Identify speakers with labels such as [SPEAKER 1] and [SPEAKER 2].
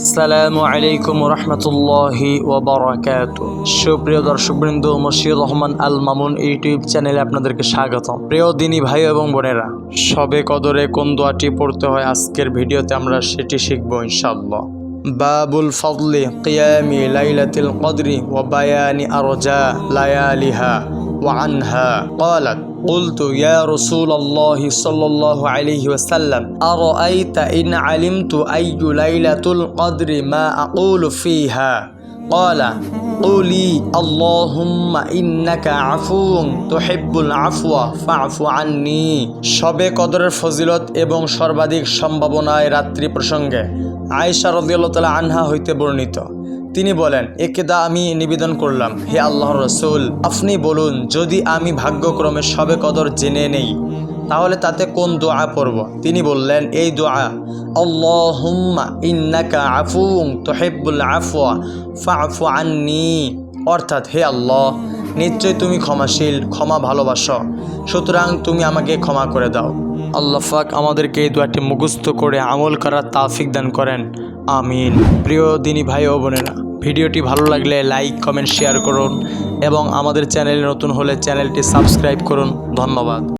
[SPEAKER 1] আসসালামু আলাইকুম রহমতুল্লাহি ওবরাকাত। সুপ্রিয় দর্শকবৃন্দ মশিউর রহমান আল মামুন ইউটিউব চ্যানেলে আপনাদেরকে স্বাগতম। প্রিয় দিনী ভাই এবং বোনেরা, সবে কদরে কোন দোয়াটি পড়তে হয় আজকের ভিডিওতে আমরা সেটি শিখব ইনশাআল্লাহ। বাবুল ফদলি কিয়ামি লাইলাতিল কদরি ওয়া বায়ানি আরজা লায়ালিহা। وعنها قالت قلت يا رسول الله صلى الله عليه وسلم أرأيت إن علمت أي ليلة القدر ما أقول فيها قال قولي اللهم إنك عفو تحب العفو فاعف عني সবে কদরের ফজিলত এবং সর্বাধিক সম্ভাবনায় রাত্রি প্রসঙ্গে আয়েশা রদিয়াল্লাহ তাআলা আনহা হইতে বর্ণিত তিনি বলেন একেদা আমি নিবেদন করলাম, হে আল্লাহ রসুল, আপনি বলুন, যদি আমি ভাগ্যক্রমে সবে কদর জেনে নেই, তাহলে তাতে কোন দোয়া পড়ব? তিনি বললেন, এই দোয়া, আল্লাহুম্মা ইন্নাকা আফুং তোহেব্বুল আফওয়া ফাফু আন্নি। অর্থাৎ, হে আল্লাহ নিশ্চয় তুমি ক্ষমাশীল, ক্ষমা ভালোবাসো। সুতরাং তুমি আমাকে ক্ষমা করে দাও। আল্লাহ ফাক আমাদেরকে এই দোয়াটি মুখস্থ করে আমল করার তাফিক দান করেন। আমিন। প্রিয় দিনী ভাই ও বোনেরা, ভিডিওটি ভালো লাগলে লাইক, কমেন্ট, শেয়ার করুন এবং আমাদের চ্যানেলে নতুন হলে চ্যানেলটি সাবস্ক্রাইব করুন। ধন্যবাদ।